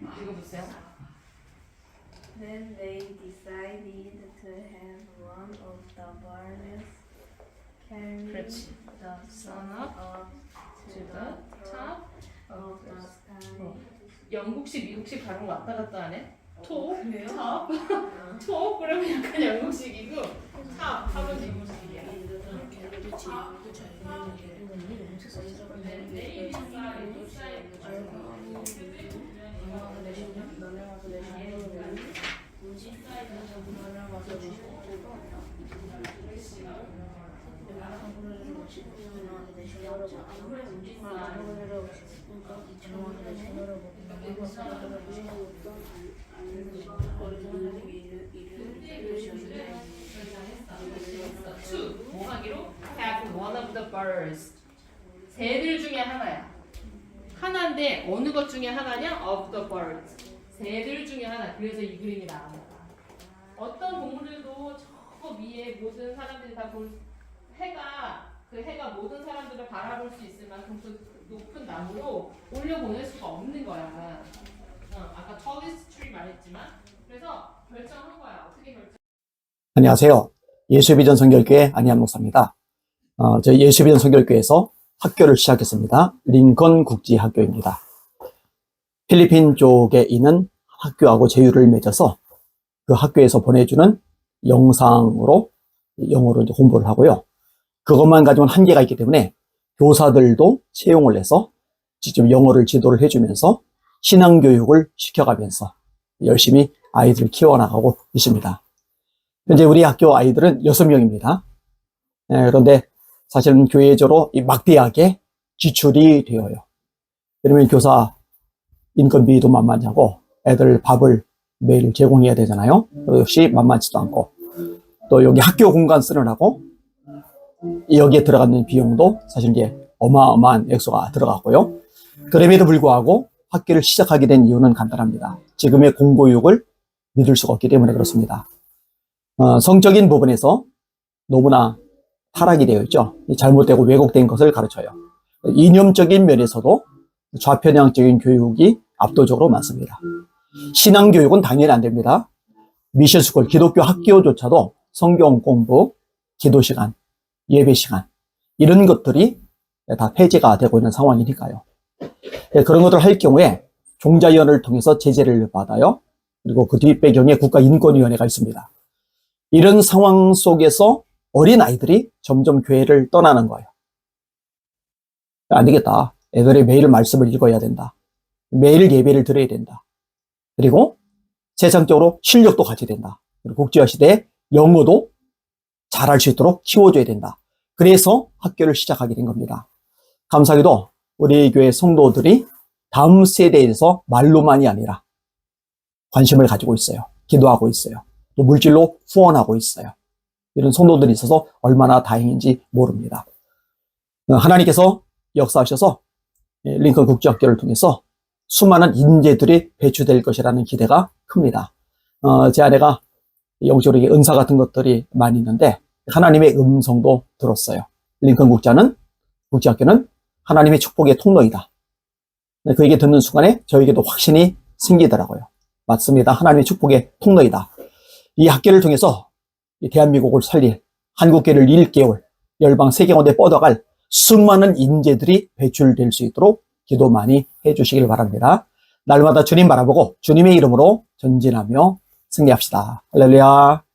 읽어보세요. Then they decided to have one of the birds carry 그렇지. the sun up up To the the top. of the sky. 어. 영국식, 미국식 발음 왔다 갔다 하네. 토, 그래요? 탑, 토. 그러면 약간 영국식이고 탑, 탑은 미국식이야. Then they decided to 뭐 하기로 have one of the birds 새들 중에 하나야 하나인데 어느 것 중에 하나냐? Of the birds. 새들 중에 하나. 그래서 이 그림이 거야 어떤 동물들도 저 위에 모든 사람들이 다 볼 해가 그 해가 모든 사람들을 바라볼 수 있을 만큼 그 높은 나무로 올려 보낼 수가 없는 거야. 어, 아까 tallest tree 말했지만. 그래서 결정한 거야. 어떻게 결정 안녕하세요. 예수비전 성결교회 안희한 목사입니다. 어, 저희 예수비전 성결교회에서 학교를 시작했습니다. 링컨 국지학교입니다. 필리핀 쪽에 있는 학교하고 제휴를 맺어서 그 학교에서 보내주는 영상으로 영어로 이제 공부를 하고요. 그것만 가지고는 한계가 있기 때문에 교사들도 채용을 해서 직접 영어를 지도를 해주면서 신앙교육을 시켜가면서 열심히 아이들을 키워나가고 있습니다. 현재 우리 학교 아이들은 6명입니다. 그런데 사실은 교회적으로 이 막대하게 지출이 되어요. 그러면 교사 인건비도 만만치 않고 애들 밥을 매일 제공해야 되잖아요. 역시 만만치도 않고 또 여기 학교 공간 쓰느라고 여기에 들어가는 비용도 사실 이제 어마어마한 액수가 들어가고요. 그럼에도 불구하고 학교를 시작하게 된 이유는 간단합니다. 지금의 공교육을 믿을 수가 없기 때문에 그렇습니다. 어, 성적인 부분에서 너무나 타락이 되어 있죠. 잘못되고 왜곡된 것을 가르쳐요. 이념적인 면에서도 좌편향적인 교육이 압도적으로 많습니다. 신앙 교육은 당연히 안 됩니다. 미션스쿨, 기독교 학교조차도 성경 공부, 기도 시간, 예배 시간, 이런 것들이 다 폐지가 되고 있는 상황이니까요. 예, 그런 것들을 할 경우에 종자위원회를 통해서 제재를 받아요. 그리고 그 뒷배경에 국가인권위원회가 있습니다. 이런 상황 속에서 어린 아이들이 점점 교회를 떠나는 거예요. 안 되겠다. 애들이 매일 말씀을 읽어야 된다. 매일 예배를 드려야 된다. 그리고 세상적으로 실력도 가져야 된다. 그리고 국제화 시대에 영어도 잘할 수 있도록 키워줘야 된다. 그래서 학교를 시작하게 된 겁니다. 감사하게도 우리 교회 성도들이 다음 세대에서 말로만이 아니라 관심을 가지고 있어요. 기도하고 있어요. 또 물질로 후원하고 있어요. 이런 성도들이 있어서 얼마나 다행인지 모릅니다. 어, 하나님께서 역사하셔서 예, 링컨 국제학교를 통해서 수많은 인재들이 배출될 것이라는 기대가 큽니다. 어, 제 아내가 영적으로 은사 같은 것들이 많이 있는데 하나님의 음성도 들었어요. 링컨 국자는 국제학교는 하나님의 축복의 통로이다. 네, 그 얘기 듣는 순간에 저에게도 확신이 생기더라고요. 맞습니다. 하나님의 축복의 통로이다. 이 학교를 통해서 이 대한민국을 살릴 한국계를 일깨울 열방 세계원에 뻗어갈 수많은 인재들이 배출될 수 있도록 기도 많이 해주시길 바랍니다. 날마다 주님 바라보고 주님의 이름으로 전진하며 승리합시다. 할렐루야.